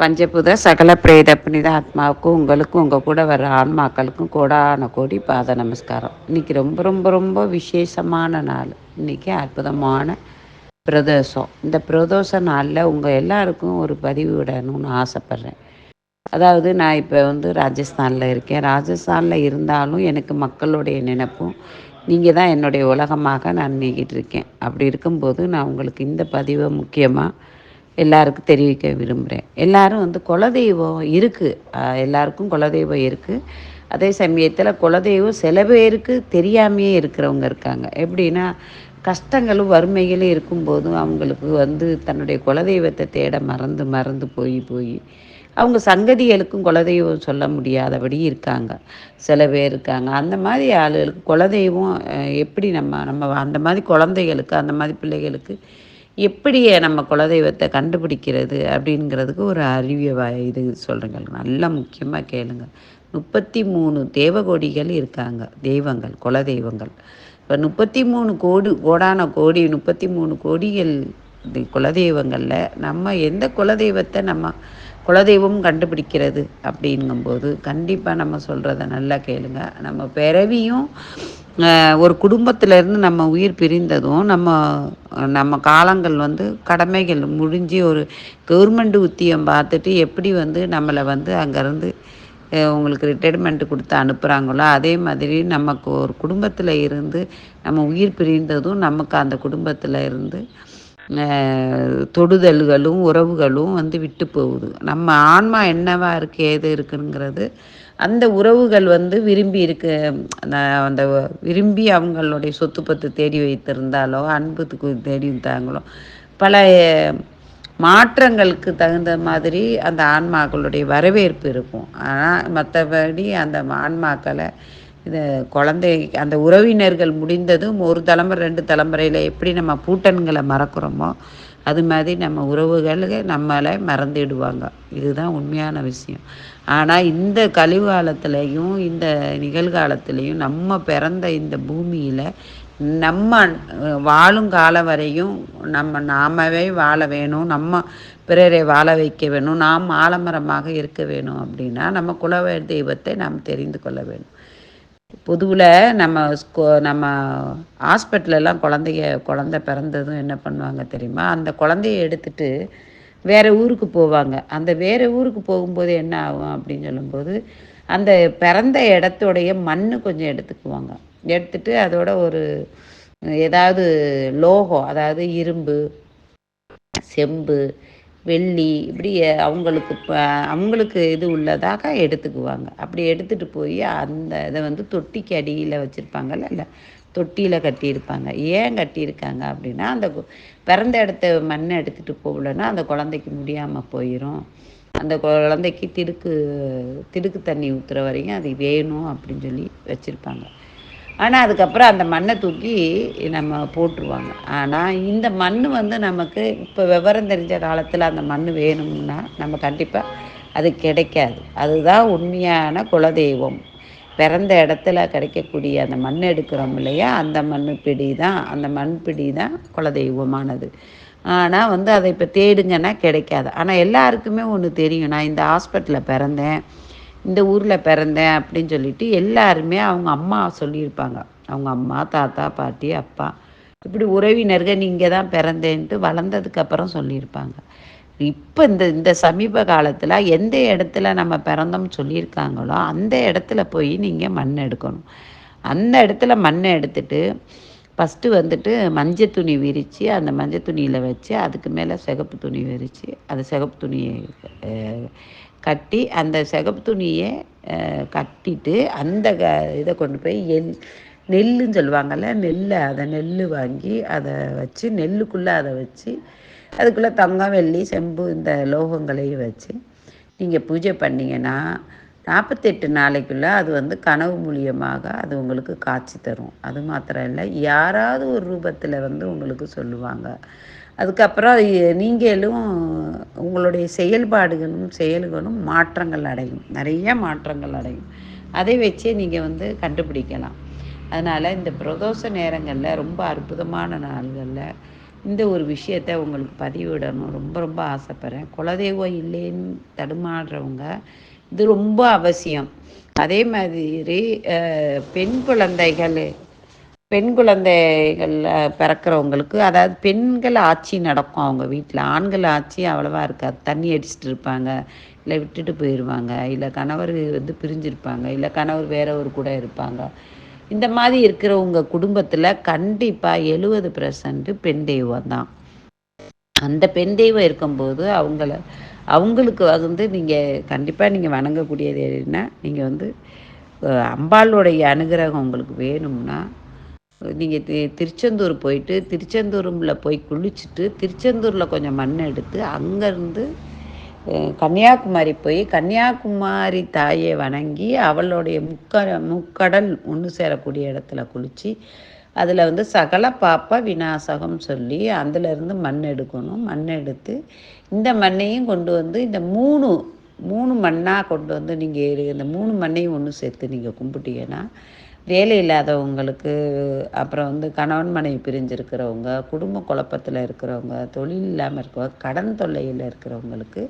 பஞ்சபூத சகல பிரேத புனித ஆத்மாவுக்கும் உங்களுக்கும் உங்கள் கூட வர்ற ஆன்மாக்களுக்கும் கோடான கோடி பாத நமஸ்காரம். இன்றைக்கி ரொம்ப ரொம்ப ரொம்ப விசேஷமான நாள். இன்றைக்கி அற்புதமான பிரதோஷம். இந்த பிரதோஷ நாளில் உங்கள் எல்லாருக்கும் ஒரு பதிவு விடணும்னு ஆசைப்பட்றேன். அதாவது நான் இப்போ வந்து ராஜஸ்தானில் இருக்கேன். ராஜஸ்தானில் இருந்தாலும் எனக்கு மக்களுடைய நினப்பும் நீங்கள் தான் என்னுடைய உலகமாக நான் நீக்கிட்டு இருக்கேன். அப்படி இருக்கும்போது நான் உங்களுக்கு இந்த பதிவை முக்கியமாக எல்லாருக்கும் தெரிவிக்க விரும்புகிறேன் எல்லாரும் வந்து குலதெய்வம் இருக்குது எல்லாருக்கும் குலதெய்வம் இருக்குது அதே சமயத்தில் குலதெய்வம் சில பேருக்கு தெரியாமையே இருக்கிறவங்க இருக்காங்க. எப்படின்னா கஷ்டங்களும் வறுமைகளும் இருக்கும்போதும் அவங்களுக்கு வந்து தன்னுடைய குலதெய்வத்தை தேட மறந்து மறந்து போய் போய் அவங்க சங்கதிகளுக்கும் குலதெய்வம் சொல்ல முடியாதபடி இருக்காங்க. சில பேர் இருக்காங்க. அந்த மாதிரி ஆளுகளுக்கு குலதெய்வம் எப்படி நம்ம நம்ம அந்த மாதிரி குழந்தைகளுக்கு அந்த மாதிரி பிள்ளைகளுக்கு எப்படி நம்ம குலதெய்வத்தை கண்டுபிடிக்கிறது அப்படிங்கிறதுக்கு ஒரு அறிவிய இது சொல்கிறேங்க நல்லா முக்கியமாக கேளுங்க. முப்பத்தி மூணு தேவகோடிகள் இருக்காங்க. தெய்வங்கள் குலதெய்வங்கள். இப்போ முப்பத்தி மூணு கோடி கோடான கோடி முப்பத்தி மூணு கோடிகள் குலதெய்வங்களில் நம்ம எந்த குலதெய்வத்தை நம்ம குலதெய்வம் கண்டுபிடிக்கிறது அப்படிங்கும்போது கண்டிப்பாக நம்ம சொல்கிறத நல்லா கேளுங்க. நம்ம பிறவியும் ஒரு குடும்பத்திலேருந்து நம்ம உயிர் பிரிந்ததும் நம்ம நம்ம காலங்கள் வந்து கடமைகள் முடிஞ்சு ஒரு கவர்மெண்ட் உத்தியம் பார்த்துட்டு எப்படி வந்து நம்மளை வந்து அங்கேருந்து உங்களுக்கு ரிட்டைர்மெண்ட் கொடுத்து அனுப்புகிறாங்களோ அதே மாதிரி நமக்கு ஒரு குடும்பத்தில் இருந்து நம்ம உயிர் பிரிந்ததும் நமக்கு அந்த குடும்பத்தில் இருந்து தொடுதல்களும் உறவுகளும் வந்து விட்டு போகுது. நம்ம ஆன்மா என்னவா இருக்குது ஏது இருக்குங்கிறது அந்த உறவுகள் வந்து விரும்பி இருக்கு. அந்த விரும்பி அவங்களுடைய சொத்து பத்து தேடி வைத்திருந்தாலோ அன்புக்கு தேடி இருந்தாங்களோ பல மாற்றங்களுக்கு தகுந்த மாதிரி அந்த ஆன்மாக்களுடைய வரவேற்பு இருக்கும். ஆனால் மற்றபடி அந்த ஆன்மாக்களை இது குழந்தை அந்த உறவினர்கள் முடிந்ததும் ஒரு தலைமுறை ரெண்டு தலைமுறையில் எப்படி நம்ம பூட்டன்களை மறக்கிறோமோ அது மாதிரி நம்ம உறவுகள் நம்மளை மறந்துடுவாங்க. இதுதான் உண்மையான விஷயம். ஆனால் இந்த கழிவுகாலத்துலேயும் இந்த நிகழ்காலத்துலேயும் நம்ம பிறந்த இந்த பூமியில் நம்ம வாழும் காலம் வரையும் நம்ம நாமவே வாழ வேணும் நம்ம பிறரை வாழ வைக்க வேணும் நாம் ஆலமரமாக இருக்க வேணும் அப்படின்னா நம்ம குல தெய்வத்தை நாம் தெரிந்து கொள்ள வேணும் பொதுவில் நம்ம ஸ்கூ நம்ம ஹாஸ்பிட்டலெல்லாம் குழந்தைய குழந்த பிறந்ததும் என்ன பண்ணுவாங்க தெரியுமா? அந்த குழந்தைய எடுத்துட்டு வேறு ஊருக்கு போவாங்க. அந்த வேறு ஊருக்கு போகும்போது என்ன ஆகும் அப்படின்னு சொல்லும்போது அந்த பிறந்த இடத்துடைய மண் கொஞ்சம் எடுத்துக்குவாங்க. எடுத்துட்டு அதோட ஒரு ஏதாவது லோகம் அதாவது இரும்பு செம்பு வெள்ளி இப்படி அவங்களுக்கு அவங்களுக்கு இது உள்ளதாக எடுத்துக்குவாங்க. அப்படி எடுத்துகிட்டு போய் அந்த இதை வந்து தொட்டிக்கு அடியில் வச்சுருப்பாங்கல்ல இல்லை தொட்டியில் கட்டியிருப்பாங்க. ஏன் கட்டியிருக்காங்க அப்படின்னா அந்த பிறந்த இடத்த மண்ணை எடுத்துகிட்டு போகலன்னா அந்த குழந்தைக்கு முடியாமல் போயிடும் அந்த குழந்தைக்கு திடுக்கு திடுக்கு தண்ணி ஊற்றுற வரைக்கும் அது வேணும் அப்படின்னு சொல்லி வச்சுருப்பாங்க. ஆனால் அதுக்கப்புறம் அந்த மண்ணை தூக்கி நம்ம போட்டுருவாங்க. ஆனால் இந்த மண் வந்து நமக்கு இப்போ விவரம் தெரிஞ்ச காலத்தில் அந்த மண் வேணும்னா நம்ம கண்டிப்பாக அது கிடைக்காது. அதுதான் உண்மையான குலதெய்வம். பிறந்த இடத்துல கிடைக்கக்கூடிய அந்த மண் எடுக்கிறோம் இல்லையா? அந்த மண் பிடி தான் அந்த மண் பிடி தான் குலதெய்வமானது. ஆனால் வந்து அதை இப்போ தேடுங்கன்னா கிடைக்காது. ஆனால் எல்லாருக்குமே ஒன்று தெரியும். நான் இந்த ஹாஸ்பிட்டலில் பிறந்தேன். இந்த ஊரில் பிறந்தேன் அப்படின்னு சொல்லிட்டு எல்லாருமே அவங்க அம்மா சொல்லியிருப்பாங்க. அவங்க அம்மா தாத்தா பாட்டி அப்பா. இப்படி உறவினர்கள் நீங்கள் தான் பிறந்தேன்ட்டு வளர்ந்ததுக்கப்புறம் சொல்லியிருப்பாங்க. இப்போ இந்த இந்த சமீப காலத்தில் எந்த இடத்துல நம்ம பிறந்தோம்னு சொல்லியிருக்காங்களோ அந்த இடத்துல போய் நீங்கள் மண் எடுக்கணும். அந்த இடத்துல மண்ணை எடுத்துட்டு ஃபஸ்ட்டு வந்துட்டு மஞ்சள் துணி விரித்து அந்த மஞ்சள் துணியில் வச்சு அதுக்கு மேலே சிகப்பு துணி விரித்து அந்த சிகப்பு துணியை கட்டி அந்த சிகப்பு துணியை கட்டிட்டு அந்த க இதை கொண்டு போய் எல் நெல்லுன்னு சொல்லுவாங்கள்ல நெல்லை அதை நெல் வாங்கி அதை வச்சு நெல்லுக்குள்ளே அதை வச்சு அதுக்குள்ளே தங்கம் வெள்ளி செம்பு இந்த லோகங்களையும் வச்சு நீங்கள் பூஜை பண்ணிங்கன்னா நாற்பத்தெட்டு நாளைக்குள்ளே அது வந்து கனவு மூலியமாக அது உங்களுக்கு காட்சி தரும். அது மாத்திரம் இல்லை யாராவது ஒரு ரூபத்தில் வந்து உங்களுக்கு சொல்லுவாங்க. அதுக்கப்புறம் நீங்களும் உங்களுடைய செயல்பாடுகளும் செயல்களும் மாற்றங்கள் அடையும். நிறைய மாற்றங்கள் அடையும். அதை வச்சே நீங்கள் வந்து கண்டுபிடிக்கலாம். அதனால் இந்த பிரதோஷ நேரங்களில் ரொம்ப அற்புதமான நாள்களில் இந்த ஒரு விஷயத்த உங்களுக்கு பதிவிடணும். ரொம்ப ரொம்ப ஆசைப்பட்றேன். குலதெய்வம் இல்லைன்னு தடுமாடுறவங்க இது ரொம்ப அவசியம். அதே மாதிரி பெண் குழந்தைகள் பெண் குழந்தைகள் பிறக்கிறவங்களுக்கு அதாவது பெண்கள் ஆட்சி நடக்கும் அவங்க வீட்டில் ஆண்கள் ஆட்சி அவ்வளவா இருக்காது. தண்ணி அடிச்சுட்டு இருப்பாங்க. இல்லை விட்டுட்டு போயிடுவாங்க இல்லை கணவர் வந்து பிரிஞ்சிருப்பாங்க. இல்லை கணவர் வேற ஒரு கூட இருப்பாங்க. இந்த மாதிரி இருக்கிறவங்க குடும்பத்தில் கண்டிப்பாக எழுபது பெர்சன்ட்டு பெண் தெய்வம் தான் அந்த பெண் தெய்வம் இருக்கும்போது அவங்கள அவங்களுக்கு வந்து நீங்கள் கண்டிப்பாக நீங்கள் வணங்கக்கூடியது என்ன? நீங்கள் வந்து அம்பாளுடைய அனுகிரகம் உங்களுக்கு வேணும்னா நீங்கள் தி திருச்செந்தூர் போயிட்டு திருச்செந்தூரில் போய் குளிச்சுட்டு திருச்செந்தூரில் கொஞ்சம் மண் எடுத்து அங்கேருந்து கன்னியாகுமரி போய் கன்னியாகுமரி தாயை வணங்கி அவளுடைய முக்க முக்கடல் ஒன்று சேரக்கூடிய இடத்துல குளித்து அதில் வந்து சகல பாப்பா விநாசகம் சொல்லி அதிலேருந்து மண் எடுக்கணும். மண் எடுத்து இந்த மண்ணையும் கொண்டு வந்து இந்த மூணு மூணு மண்ணாக கொண்டு வந்து நீங்கள் இந்த மூணு மண்ணையும் ஒன்று சேர்த்து நீங்கள் கும்பிட்டீங்கன்னா வேலை இல்லாதவங்களுக்கு அப்புறம் வந்து கணவன் மனைவி பிரிஞ்சிருக்கிறவங்க குடும்ப குழப்பத்தில் இருக்கிறவங்க தொழில் இல்லாமல் இருக்கிறவங்க கடன் தொல்லையில் இருக்கிறவங்களுக்கு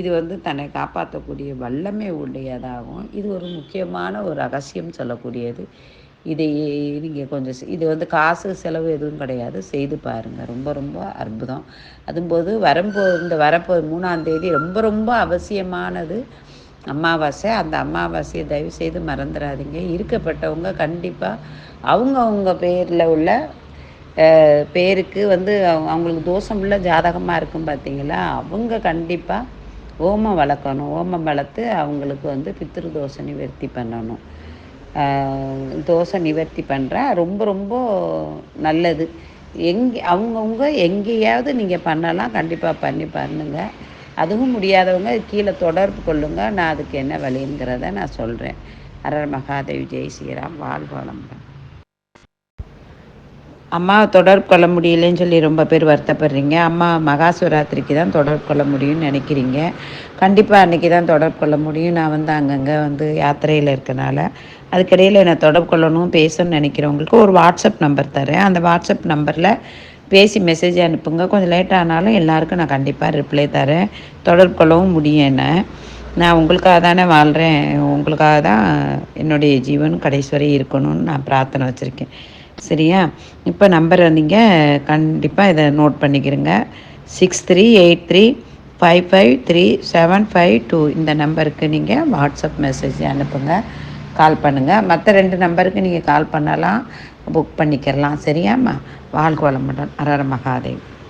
இது வந்து தன்னை காப்பாற்றக்கூடிய வல்லமை உடையதாகும். இது ஒரு முக்கியமான ஒரு ரகசியம் சொல்லக்கூடியது. இதை நீங்கள் கொஞ்சம் இது வந்து காசு செலவு எதுவும் கிடையாது. செய்து பாருங்கள் ரொம்ப ரொம்ப அற்புதம். அதும்போது வரும்போது இந்த வரப்போ மூணாந்தேதி ரொம்ப ரொம்ப அவசியமானது அமாவாசை. அந்த அமாவாசையை தயவு செய்து மறந்துடாதீங்க இருக்கப்பட்டவங்க கண்டிப்பாக அவங்கவுங்க பேரில் உள்ள பேருக்கு வந்து அவங்களுக்கு தோஷம் உள்ள ஜாதகமாக இருக்கும் பார்த்தீங்களா அவங்க கண்டிப்பாக ஓமம் வளர்க்கணும். ஓமம் வளர்த்து அவங்களுக்கு வந்து பித்திரு தோஷம் நிவர்த்தி பண்ணணும். தோசை நிவர்த்தி பண்ணுறேன் ரொம்ப ரொம்ப நல்லது. எங்கே அவங்கவுங்க எங்கேயாவது நீங்கள் பண்ணலாம் கண்டிப்பாக பண்ணி பண்ணுங்கள் அதுவும் முடியாதவங்க கீழே தொடர்பு கொள்ளுங்கள் நான் அதுக்கு என்ன வழிங்கிறத நான் சொல்கிறேன் அரர் மகாதேவி ஜெய் ஸ்ரீராம் வாழ்வாளம் அம்மாவை தொடர்பு கொள்ள முடியலன்னு சொல்லி ரொம்ப பேர் வருத்தப்படுறீங்க. அம்மா மகா சிவராத்திரிக்கு தான் தொடர்பு கொள்ள முடியும்னு நினைக்கிறீங்க. கண்டிப்பாக அன்றைக்கி தான் தொடர்பு கொள்ள முடியும். நான் வந்து அங்கங்கே வந்து யாத்திரையில் இருக்கனால அதுக்கிடையில் என்னை தொடர்பு கொள்ளணும் பேசணும்னு நினைக்கிறவங்களுக்கு ஒரு வாட்ஸ்அப் நம்பர் தரேன். அந்த வாட்ஸ்அப் நம்பரில் பேசி மெசேஜ் அனுப்புங்க. கொஞ்சம் லேட் ஆனாலும் எல்லாருக்கும் நான் கண்டிப்பாக ரிப்ளை தரேன். தொடர்பு கொள்ளவும் முடியும் என்ன. நான் உங்களுக்காக தானே வாழ்கிறேன் உங்களுக்காக தான் என்னுடைய ஜீவன் கடைசி வரை இருக்கணும்னு நான் பிரார்த்தனை வச்சுருக்கேன். சரியா? இப்போ நம்பரை நீங்கள் கண்டிப்பாக இதை note பண்ணிக்கிறங்க. Six three eight three five five three seven five two இந்த நம்பருக்கு நீங்கள் வாட்ஸ்அப் மெசேஜ் அனுப்புங்க. கால் பண்ணுங்கள் மற்ற ரெண்டு நம்பருக்கு நீங்கள் கால் பண்ணலாம். புக் பண்ணிக்கிறலாம். சரியாம்மா? வாழ்க வளமுடன். அரர மகாதேவ்.